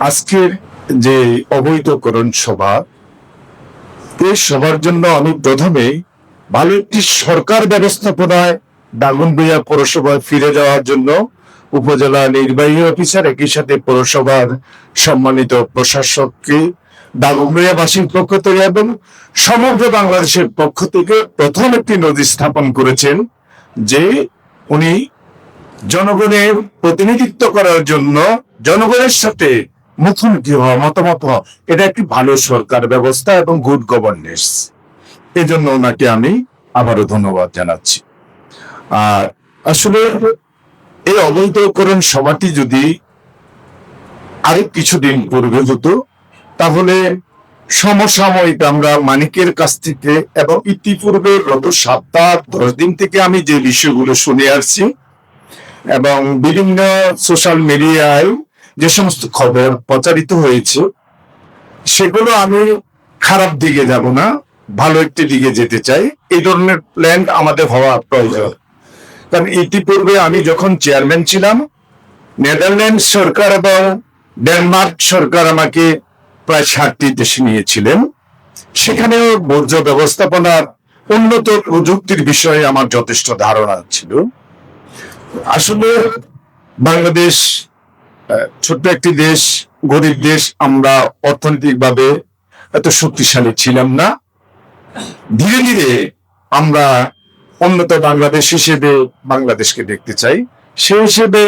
আজকের যে অবৈধকরণ সভা এই সভার জন্য আমি প্রথমে ভালো একটি সরকার ব্যবস্থাপনায় দাগনভূঞা পৌরসভায় ফিরে যাওয়ার জন্য উপজেলা নির্বাহী অফিসার একই সাথে পৌরসভার সম্মানিত প্রশাসককে দাগনভূঞাবাসীর পক্ষ থেকে এবং সমগ্র বাংলাদেশের পক্ষ থেকে প্রথম একটি নদী স্থাপন করেছেন যে উনি জনগণের প্রতিনিধিত্ব করার জন্য জনগণের সাথে মুখোমুখি হওয়া মতামত হওয়া এটা একটি ভালো সরকার ব্যবস্থা এবং গুড গভর্নেন্স এজন্য ওনাকে আমি আবারও ধন্যবাদ জানাচ্ছি। আর আসলে এই অবৈধকরণ সভাটি যদি আরও কিছুদিন পূর্বে হতো, তাহলে সমসাময়িক আমরা মানিকের কাছ থেকে এবং ইতিপূর্বে গত সপ্তাহ দশ দিন থেকে আমি যে বিষয়গুলো শুনে আসছি, এবং বিভিন্ন সোশ্যাল মিডিয়ায় যে সমস্ত খবর প্রচারিত হয়েছে, সেগুলো আমি খারাপ দিকে যাব না, ভালো একটি দিকে যেতে চাই। এই ধরনের প্ল্যান আমাদের হওয়া প্রয়োজন। কারণ ইতিপূর্বে আমি যখন চেয়ারম্যান ছিলাম নেদারল্যান্ড সরকার এবং ডেনমার্ক সরকার আমাকে প্রায় ষাটটি দেশে নিয়েছিলেন। সেখানেও বর্জ্য ব্যবস্থাপনার উন্নত প্রযুক্তির বিষয়ে আমার যথেষ্ট ধারণা ছিল। আসলে বাংলাদেশ ছোট্ট একটি দেশ, গরিব দেশ, আমরা অর্থনৈতিকভাবে এত শক্তিশালী ছিলাম না। ধীরে ধীরে আমরা উন্নত বাংলাদেশ হিসেবে বাংলাদেশকে দেখতে চাই। সে হিসেবে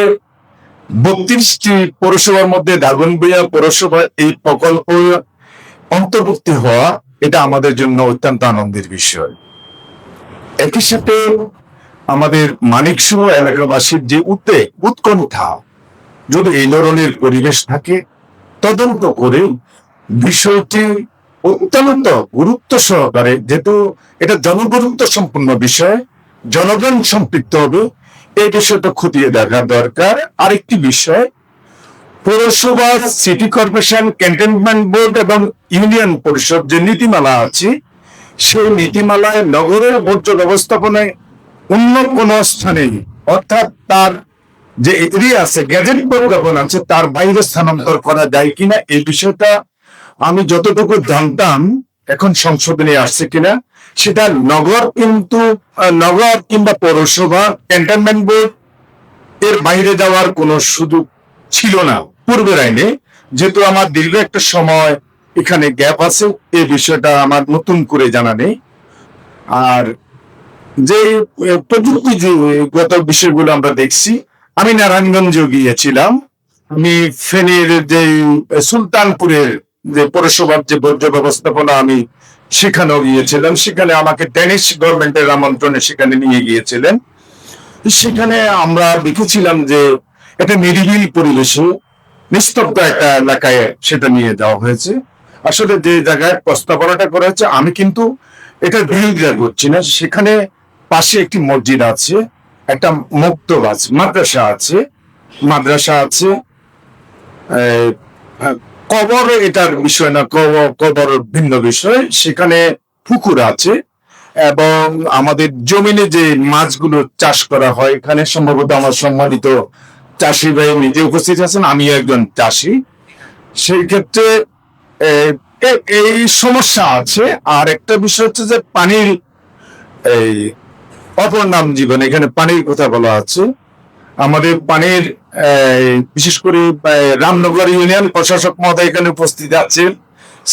বত্রিশটি পৌরসভার মধ্যে দাগনভূঞা পৌরসভা এই প্রকল্প অন্তর্ভুক্তি হওয়া, এটা আমাদের জন্য অত্যন্ত আনন্দের বিষয়। একই সাথে আমাদের মানিকসহ এলাকাবাসীর যে উদ্বেগ, উৎকণ্ঠা যদি এই ধরনের পরিবেশ থাকে, তদন্ত করে বিষয়টি অত্যন্ত গুরুত্ব সহকারে, যেহেতু এটা জনগুরুত্ব সম্পূর্ণ বিষয়, জনগণ সম্পৃক্ত হবে, এই বিষয়টা খতিয়ে দেখা দরকার। আরেকটি বিষয়, পৌরসভা, সিটি কর্পোরেশন, ক্যান্টনমেন্ট বোর্ড এবং ইউনিয়ন পরিষদ যে নীতিমালা আছে, সেই নীতিমালায় নগরের বর্জ্য ব্যবস্থাপনায় অন্য কোন স্থানে অর্থাৎ তার যে এরিয়া আছে গ্যাজেট প্রজ্ঞাপন আছে তার বাইরে স্থানান্তর করা যায় কিনা এই বিষয়টা আমি যতটুকু জানতাম এখন সংশোধনে আসছে কিনা সেটা নগর কিন্তু নগর কিংবা পৌরসভা ক্যান্টনমেন্ট বোর্ড এর বাইরে যাওয়ার কোনো সুযোগ ছিল না। পূর্বের আইনে যেহেতু আমার দীর্ঘ একটা সময় এখানে গ্যাপ আছে এই বিষয়টা আমার নতুন করে জানা নেই। আর যে আহ, প্রযুক্তি গত বিষয়গুলো আমরা দেখছি আমি নারায়ণগঞ্জে গিয়েছিলাম। আমি ফেনীর যে সুলতানপুরের যে পৌরসভার যে বর্জ্য ব্যবস্থাপনা আমি সেখানেও গিয়েছিলাম। সেখানে আমাকে ড্যানিশ গভর্নমেন্টের আমন্ত্রণে সেখানে নিয়ে গিয়েছিলেন। সেখানে আমরা দেখেছিলাম যে একটা নিরিবিল পরিবেশে নিস্তব্ধ একটা এলাকায় সেটা নিয়ে যাওয়া হয়েছে। আসলে যে জায়গায় প্রস্তাবনাটা করা হয়েছে, আমি কিন্তু এটা বিরোধিতা করছি না। সেখানে পাশে একটি মসজিদ আছে। একটা মুক্ত আছে মাদ্রাসা আছে মাদ্রাসা আছে কবর এটার বিষয় না কবর কবর ভিন্ন বিষয়, সেখানে পুকুর আছে, এবং আমাদের জমিনে যে মাছগুলো চাষ করা হয়, এখানে সম্ভবত আমার সম্মানিত চাষি ভাই নিজে উপস্থিত আছেন, আমিও একজন চাষি। সেই ক্ষেত্রে এই সমস্যা আছে, আর একটা বিষয় হচ্ছে যে পানির, এই অপর নাম জীবন, এখানে পানির কথা বলা আছে। আমাদের পানির বিশেষ করে রামনগর ইউনিয়ন প্রশাসক মহোদয় এখানে উপস্থিত আছেন।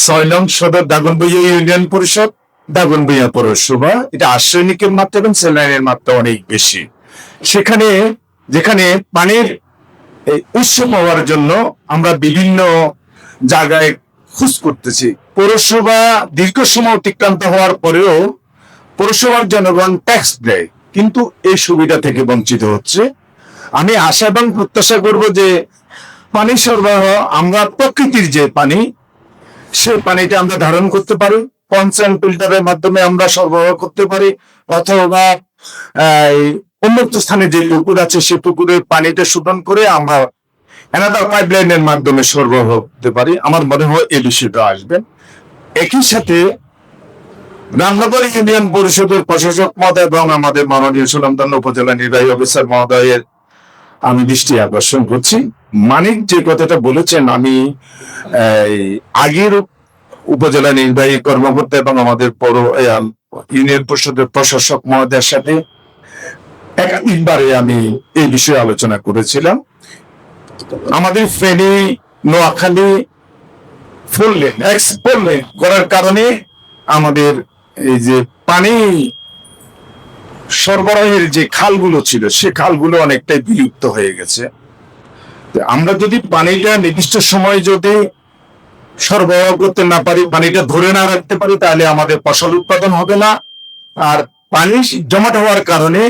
ছয় নং সদর দাগনভূঞা ইউনিয়ন পরিষদ, দাগনভূঞা পৌরসভা। এটা আশ্রয়নিকের মাত্রা এবং সেলাইনের মাত্রা অনেক বেশি। সেখানে, যেখানে পানির উৎস পাওয়ার জন্য আমরা বিভিন্ন জায়গায় খোঁজ করতেছি। পৌরসভা দীর্ঘ সময় অতিক্রান্ত হওয়ার পরেও পৌরসভার জনগণ ট্যাক্স দেয়। কিন্তু এই সুবিধা থেকে বঞ্চিত হচ্ছে। আমি আশা এবং প্রত্যাশা করব যে পানি সরবরাহ, আমরা প্রকৃতির যে পানি, সে পানিটা আমরা ধারণ করতে পারি, পঞ্চায়েত ফিল্টারের মাধ্যমে আমরা সরবরাহ করতে পারি, অথবা উন্মুক্ত স্থানে যে পুকুর আছে, সে পুকুরের পানিটা শোধন করে আমরা এনাদার পাইপলাইনের মাধ্যমে সরবরাহ করতে পারি। আমার মনে হয় এই বিষয়টা আসবেন একই সাথে রামনগর ইউনিয়ন পরিষদের প্রশাসক মহোদয় এবং আমাদের মাননীয় সুনামদান উপজেলা নির্বাহী অফিসার মহোদয়ের আমি দৃষ্টি আকর্ষণ করছি। মানিক যে কথাটা বলেছেন, আমি আগের উপজেলা নির্বাহী কর্মকর্তা এবং আমাদের পৌর ইউনিয়ন পরিষদের প্রশাসক মহোদয়ের সাথে একাধিকবারে আমি এই বিষয়ে আলোচনা করেছিলাম। আমাদের ফেনী, নোয়াখালী ফুল লেন এক্স ফুল করার কারণে আমাদের এই যে পানি সরবরাহের যে খালগুলো ছিল, সে খালগুলো অনেকটাই বিলুপ্ত হয়ে গেছে। আমরা যদি পানিটা নির্দিষ্ট সময় যদি সরবরাহ করতে না পারি, পানিটা ধরে না রাখতে পারি, তাহলে আমাদের ফসল উৎপাদন হবে না। আর পানি জমাট হওয়ার কারণে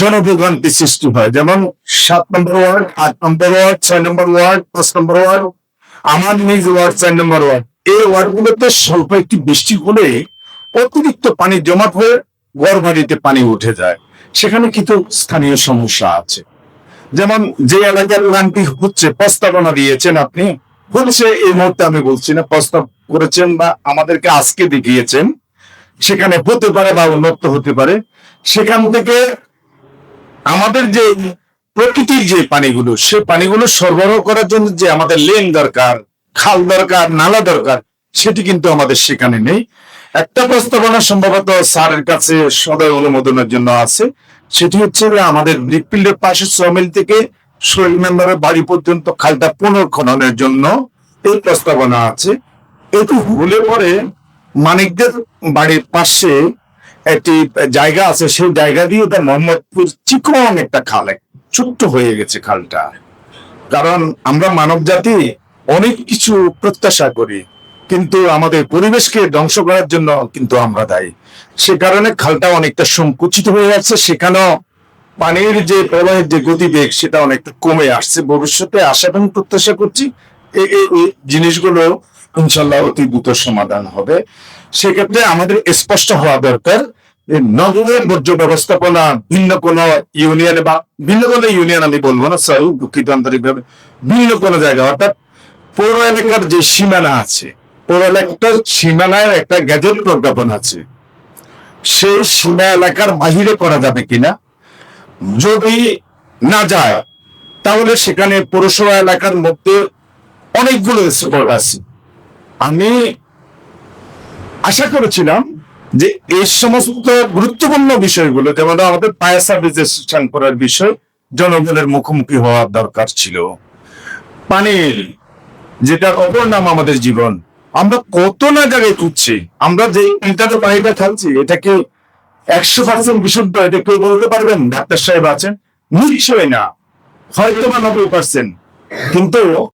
জনভোগান্তি সৃষ্টি হয়। যেমন সাত নম্বর ওয়ার্ড, আট নম্বর ওয়ার্ড, ছয় নম্বর ওয়ার্ড, পাঁচ নম্বর ওয়ার্ড, আমার নিজ ওয়ার্ড, চার নম্বর ওয়ার্ড। এই ওয়ার্ডগুলোতে স্বল্প একটি বৃষ্টি হলে অতিরিক্ত পানি জমাট হয়ে গড় বাড়িতে পানি উঠে যায়। সেখানে কিন্তু স্থানীয় সমস্যা আছে। যেমন যে এলাকার লাইনটি হচ্ছে, প্রস্তাবনা দিয়েছেন আপনি। হচ্ছে এই মুহূর্তে আমি বলছি না, প্রস্তাব করেছেন বা আমাদেরকে আজকে দেখিয়েছেন। সেখানে হতে পারে বা উন্নত হতে পারে। সেখান থেকে আমাদের যে প্রকৃতির যে পানিগুলো, সে পানিগুলো সরবরাহ করার জন্য যে আমাদের লেন দরকার, খাল দরকার, নালা দরকার সেটি কিন্তু আমাদের সেখানে নেই। একটা প্রস্তাবনা সম্ভবত স্যারের কাছে সদয় অনুমোদনের জন্য আছে। সেটি হচ্ছে যে আমাদের ব্রিকফিল্ডের পাশে সমিল থেকে শরীর মেম্বারের বাড়ি পর্যন্ত খালটা পুনর্খননের জন্য এই প্রস্তাবনা আছে। এটি হলে পরে মানিকদের বাড়ির পাশে একটি জায়গা আছে। সেই জায়গা দিয়ে তার মোহাম্মদপুর চিকন একটা খাল ছোট্ট হয়ে গেছে খালটা। কারণ আমরা মানব জাতি অনেক কিছু প্রত্যাশা করি। কিন্তু আমাদের পরিবেশকে ধ্বংস করার জন্য কিন্তু আমরা দায়ী। সে কারণে খালটা অনেকটা সংকুচিত হয়ে যাচ্ছে। সেখানেও পানির যে প্রবাহের যে গতিবেগ, সেটা অনেকটা কমে আসছে। ভবিষ্যতে আশা এবং প্রত্যাশা করছি এই জিনিসগুলো ইনশাল্লাহ অতি দ্রুত সমাধান হবে। সেক্ষেত্রে আমাদের স্পষ্ট হওয়া দরকার নগরের বর্জ্য ব্যবস্থাপনা ভিন্ন কোন ইউনিয়নে বা ভিন্ন কোনো ইউনিয়ন আমি বলব না সরি দুঃখিত আন্তরিকভাবে, ভিন্ন কোনো জায়গা। অর্থাৎ পৌর এলাকার যে সীমানা আছে পৌর এলাকার সীমানায় একটা গ্যাজেট প্রজ্ঞাপন আছে। সেই সীমা এলাকার বাহিরে করা যাবে কিনা? যদি না যায়, তাহলে সেখানে পৌরসভা এলাকার মধ্যে অনেকগুলো স্পট আছে। আমি আশা করেছিলাম যে এই সমস্ত গুরুত্বপূর্ণ বিষয়গুলো, যেমন আমাদের ফায়ার সার্ভিস করার বিষয়, জনগণের মুখোমুখি হওয়ার দরকার ছিল। পানির যেটার অপর নাম আমাদের জীবন আমরা কত না জায়গায় খুঁজছি, আমরা যে ইন্টারনেট পানিটা খাচ্ছি এটাকে একশো পার্সেন্ট বিশুদ্ধ, এটা কেউ বলতে পারবেন? ডাক্তার সাহেব আছেন? নিশ্চয়ই না। হয়তো বা নব্বই পার্সেন্ট কিন্তু